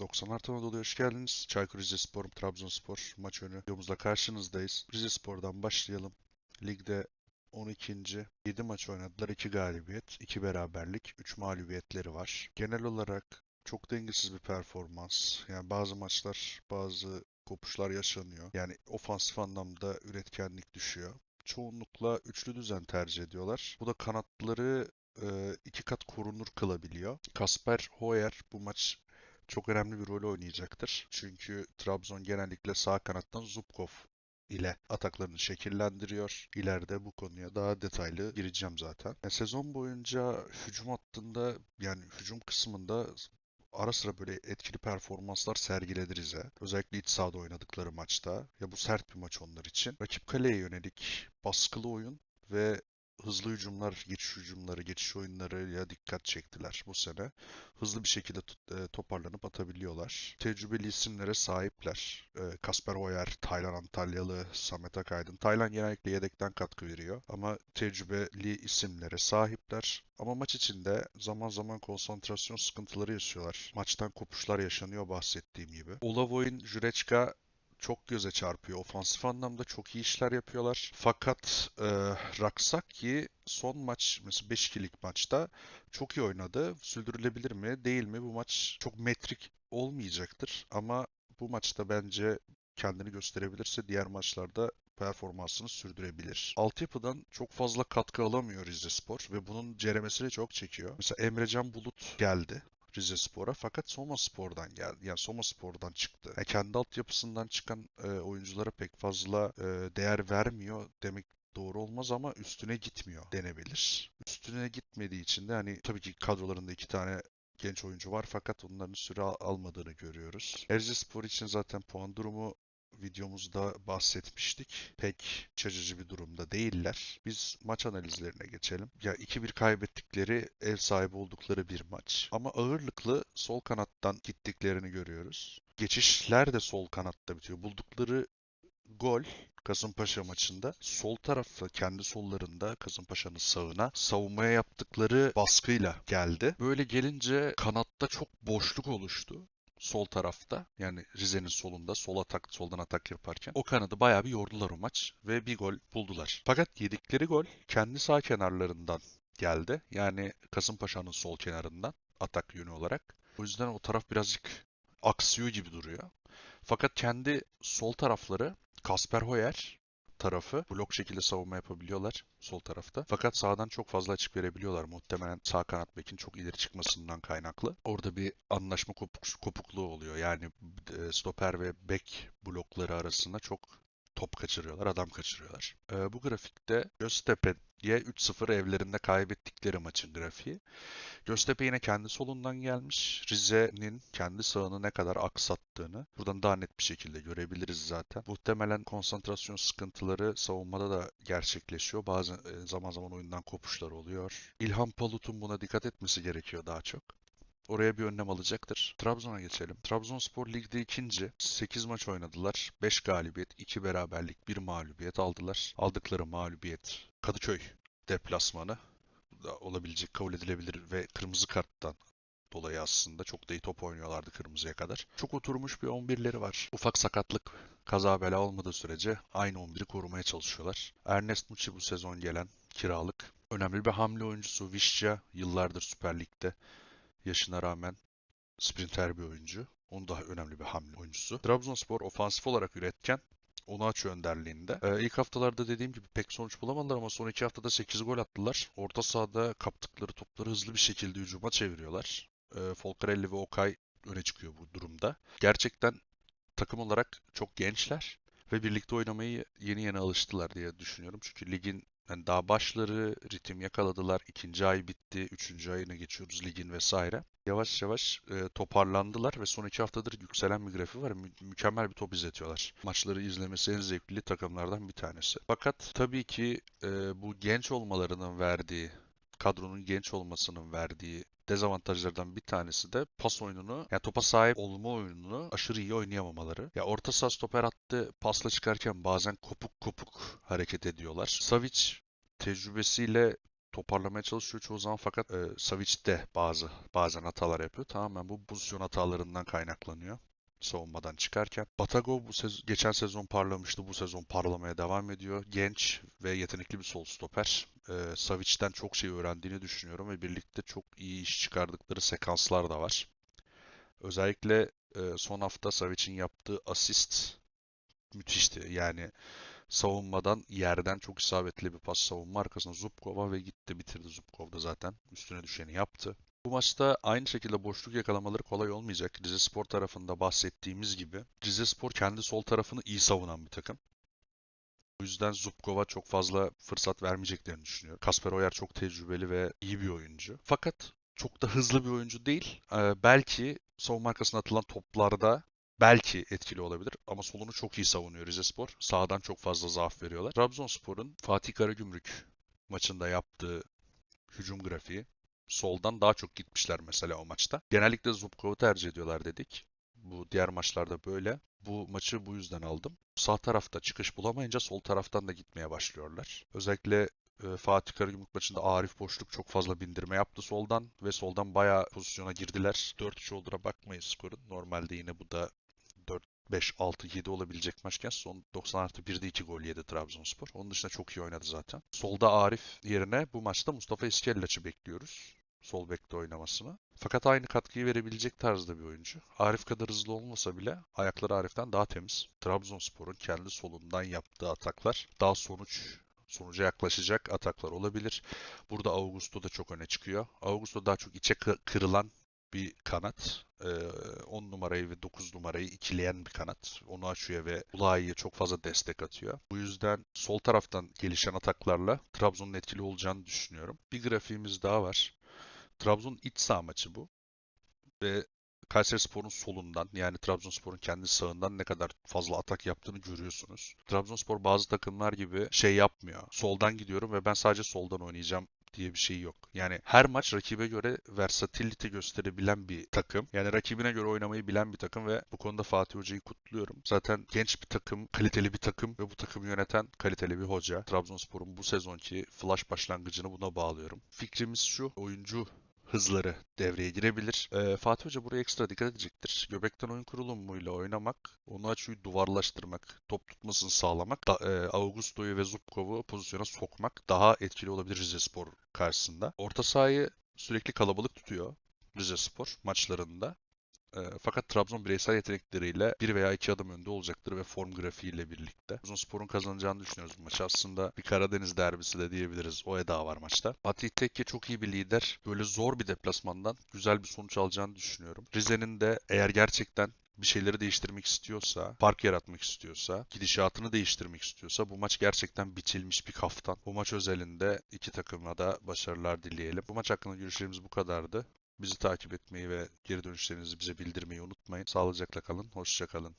90 Artı Anadolu'ya hoş geldiniz. Çaykur Rizespor, Trabzonspor maç önü videomuzla karşınızdayız. Rizespor'dan başlayalım. Ligde 12. 7 maç oynadılar. 2 galibiyet, 2 beraberlik, 3 mağlubiyetleri var. Genel olarak çok dengesiz bir performans. Yani bazı maçlar, bazı kopuşlar yaşanıyor. Yani ofansif anlamda üretkenlik düşüyor. Çoğunlukla üçlü düzen tercih ediyorlar. Bu da kanatları iki kat korunur kılabiliyor. Kasper Hoyer bu maç çok önemli bir rol oynayacaktır. Çünkü Trabzon genellikle sağ kanattan Zubkov ile ataklarını şekillendiriyor. İleride bu konuya daha detaylı gireceğim zaten. Yani sezon boyunca hücum hattında yani hücum kısmında ara sıra böyle etkili performanslar sergiledi Rize. Özellikle iç sahada oynadıkları maçta. Ya bu sert bir maç onlar için. Rakip kaleye yönelik baskılı oyun ve hızlı hücumlar, geçiş hücumları, geçiş oyunlarıyla dikkat çektiler bu sene. Hızlı bir şekilde e, toparlanıp atabiliyorlar. Tecrübeli isimlere sahipler. E, Kasper Hoyer, Taylan Antalyalı, Samet Akaydın. Taylan genellikle yedekten katkı veriyor ama tecrübeli isimlere sahipler. Ama maç içinde zaman zaman konsantrasyon sıkıntıları yaşıyorlar. Maçtan kopuşlar yaşanıyor bahsettiğim gibi. Olavoy'un Jureçka çok göze çarpıyor. Ofansif anlamda çok iyi işler yapıyorlar. Fakat e, Raksaki son maç mesela 5-2'lik maçta çok iyi oynadı. Sürdürülebilir mi? Değil mi? Bu maç çok metrik olmayacaktır. Ama bu maçta bence kendini gösterebilirse diğer maçlarda performansını sürdürebilir. Altyapıdan çok fazla katkı alamıyor Rizespor ve bunun ceremesini çok çekiyor. Mesela Emrecan Bulut geldi. Rizespor'a fakat Soma Spor'dan geldi. Yani Soma Spor'dan çıktı. Yani kendi altyapısından çıkan e, oyunculara pek fazla e, değer vermiyor demek doğru olmaz ama üstüne gitmiyor denebilir. Üstüne gitmediği için de hani tabii ki kadrolarında iki tane genç oyuncu var fakat onların süre al- almadığını görüyoruz. Erzurumspor için zaten puan durumu videomuzda bahsetmiştik. Pek çacıcı bir durumda değiller. Biz maç analizlerine geçelim. Ya 2-1 kaybettikleri, ev sahibi oldukları bir maç. Ama ağırlıklı sol kanattan gittiklerini görüyoruz. Geçişler de sol kanatta bitiyor. Buldukları gol Kasımpaşa maçında sol tarafta kendi sollarında Kasımpaşa'nın sağına savunmaya yaptıkları baskıyla geldi. Böyle gelince kanatta çok boşluk oluştu sol tarafta yani Rize'nin solunda sol atak soldan atak yaparken o kanadı bayağı bir yordular o maç ve bir gol buldular. Fakat yedikleri gol kendi sağ kenarlarından geldi. Yani Kasımpaşa'nın sol kenarından atak yönü olarak. O yüzden o taraf birazcık aksıyor gibi duruyor. Fakat kendi sol tarafları Kasper Hoyer tarafı blok şekilde savunma yapabiliyorlar sol tarafta. Fakat sağdan çok fazla açık verebiliyorlar. Muhtemelen sağ kanat bekin çok ileri çıkmasından kaynaklı. Orada bir anlaşma kopuk- kopukluğu oluyor. Yani e, stoper ve bek blokları arasında çok top kaçırıyorlar, adam kaçırıyorlar. E, bu grafikte Göztepe'ye 3-0 evlerinde kaybettikleri maçın grafiği. Göztepe yine kendi solundan gelmiş. Rize'nin kendi sağını ne kadar aksattığını buradan daha net bir şekilde görebiliriz zaten. Muhtemelen konsantrasyon sıkıntıları savunmada da gerçekleşiyor. Bazen e, zaman zaman oyundan kopuşlar oluyor. İlhan Palut'un buna dikkat etmesi gerekiyor daha çok. Oraya bir önlem alacaktır. Trabzon'a geçelim. Trabzonspor ligde ikinci. 8 maç oynadılar. 5 galibiyet, 2 beraberlik, 1 mağlubiyet aldılar. Aldıkları mağlubiyet Kadıköy deplasmanı da olabilecek, kabul edilebilir ve kırmızı karttan dolayı aslında çok da iyi top oynuyorlardı kırmızıya kadar. Çok oturmuş bir 11'leri var. Ufak sakatlık, kaza bela olmadığı sürece aynı 11'i korumaya çalışıyorlar. Ernest Muçi bu sezon gelen kiralık. Önemli bir hamle oyuncusu Vişça yıllardır Süper Lig'de yaşına rağmen sprinter bir oyuncu. Onun daha önemli bir hamle oyuncusu. Trabzonspor ofansif olarak üretken Onaç önderliğinde. Ee, ilk haftalarda dediğim gibi pek sonuç bulamadılar ama son iki haftada 8 gol attılar. Orta sahada kaptıkları topları hızlı bir şekilde hücuma çeviriyorlar. Ee, Folcarelli ve Okay öne çıkıyor bu durumda. Gerçekten takım olarak çok gençler ve birlikte oynamayı yeni yeni alıştılar diye düşünüyorum. Çünkü ligin yani daha başları ritim yakaladılar. İkinci ay bitti. Üçüncü ayına geçiyoruz ligin vesaire. Yavaş yavaş e, toparlandılar ve son iki haftadır yükselen bir grafiği var. Mü- mükemmel bir top izletiyorlar. Maçları izlemesi en zevkli takımlardan bir tanesi. Fakat tabii ki e, bu genç olmalarının verdiği, kadronun genç olmasının verdiği dezavantajlardan bir tanesi de pas oyununu, yani topa sahip olma oyununu aşırı iyi oynayamamaları. Ya orta saha stoper attı, pasla çıkarken bazen kopuk kopuk hareket ediyorlar. Savic tecrübesiyle toparlamaya çalışıyor çoğu zaman fakat e, Savic de bazı bazen hatalar yapıyor. Tamamen bu pozisyon hatalarından kaynaklanıyor savunmadan çıkarken. Batago bu sez- geçen sezon parlamıştı. Bu sezon parlamaya devam ediyor. Genç ve yetenekli bir sol stoper. Ee, Savic'den çok şey öğrendiğini düşünüyorum ve birlikte çok iyi iş çıkardıkları sekanslar da var. Özellikle e, son hafta Savic'in yaptığı asist müthişti. Yani savunmadan yerden çok isabetli bir pas savunma arkasına Zubkova ve gitti bitirdi Zubkov da zaten. Üstüne düşeni yaptı. Bu maçta aynı şekilde boşluk yakalamaları kolay olmayacak. Rizespor tarafında bahsettiğimiz gibi Rizespor kendi sol tarafını iyi savunan bir takım. Bu yüzden Zubkova çok fazla fırsat vermeyeceklerini düşünüyorum. Kasper Oyer çok tecrübeli ve iyi bir oyuncu. Fakat çok da hızlı bir oyuncu değil. Ee, belki savunma arkasına atılan toplarda belki etkili olabilir ama solunu çok iyi savunuyor Rizespor. Sağdan çok fazla zaaf veriyorlar. Trabzonspor'un Fatih Karagümrük maçında yaptığı hücum grafiği soldan daha çok gitmişler mesela o maçta. Genellikle Zubkov'u tercih ediyorlar dedik. Bu diğer maçlarda böyle. Bu maçı bu yüzden aldım. Sağ tarafta çıkış bulamayınca sol taraftan da gitmeye başlıyorlar. Özellikle e, Fatih Karagümrük maçında Arif Boşluk çok fazla bindirme yaptı soldan ve soldan bayağı pozisyona girdiler. 4-3 olduğuna bakmayın skorun. Normalde yine bu da 4 5, 6, 7 olabilecek maçken son 90 artı 1'de 2 gol yedi Trabzonspor. Onun dışında çok iyi oynadı zaten. Solda Arif yerine bu maçta Mustafa İskellaç'ı bekliyoruz. Sol bekte oynamasını. Fakat aynı katkıyı verebilecek tarzda bir oyuncu. Arif kadar hızlı olmasa bile ayakları Arif'ten daha temiz. Trabzonspor'un kendi solundan yaptığı ataklar daha sonuç sonuca yaklaşacak ataklar olabilir. Burada Augusto da çok öne çıkıyor. Augusto daha çok içe kı- kırılan bir kanat. Ee, 10 numarayı ve 9 numarayı ikileyen bir kanat. Onu açıyor ve Ulayi'ye çok fazla destek atıyor. Bu yüzden sol taraftan gelişen ataklarla Trabzon'un etkili olacağını düşünüyorum. Bir grafiğimiz daha var. Trabzon iç saha maçı bu. Ve Kayserispor'un solundan yani Trabzonspor'un kendi sağından ne kadar fazla atak yaptığını görüyorsunuz. Trabzonspor bazı takımlar gibi şey yapmıyor. Soldan gidiyorum ve ben sadece soldan oynayacağım diye bir şey yok. Yani her maç rakibe göre versatility gösterebilen bir takım. Yani rakibine göre oynamayı bilen bir takım ve bu konuda Fatih Hoca'yı kutluyorum. Zaten genç bir takım, kaliteli bir takım ve bu takımı yöneten kaliteli bir hoca. Trabzonspor'un bu sezonki flash başlangıcını buna bağlıyorum. Fikrimiz şu, oyuncu hızları devreye girebilir. Ee, Fatih Hoca buraya ekstra dikkat edecektir. Göbekten oyun kurulumuyla oynamak, onu açıyı duvarlaştırmak, top tutmasını sağlamak, da, e, Augusto'yu ve Zubkov'u pozisyona sokmak daha etkili olabilir Rizespor karşısında. Orta sahayı sürekli kalabalık tutuyor Rizespor maçlarında. E, fakat Trabzon bireysel yetenekleriyle bir veya iki adım önde olacaktır ve form grafiğiyle birlikte. Trabzonspor'un kazanacağını düşünüyoruz bu maçı. Aslında bir Karadeniz derbisi de diyebiliriz. O eda var maçta. Fatih Tekke çok iyi bir lider. Böyle zor bir deplasmandan güzel bir sonuç alacağını düşünüyorum. Rize'nin de eğer gerçekten bir şeyleri değiştirmek istiyorsa, fark yaratmak istiyorsa, gidişatını değiştirmek istiyorsa bu maç gerçekten biçilmiş bir kaftan. Bu maç özelinde iki takıma da başarılar dileyelim. Bu maç hakkında görüşlerimiz bu kadardı. Bizi takip etmeyi ve geri dönüşlerinizi bize bildirmeyi unutmayın. Sağlıcakla kalın, hoşça kalın.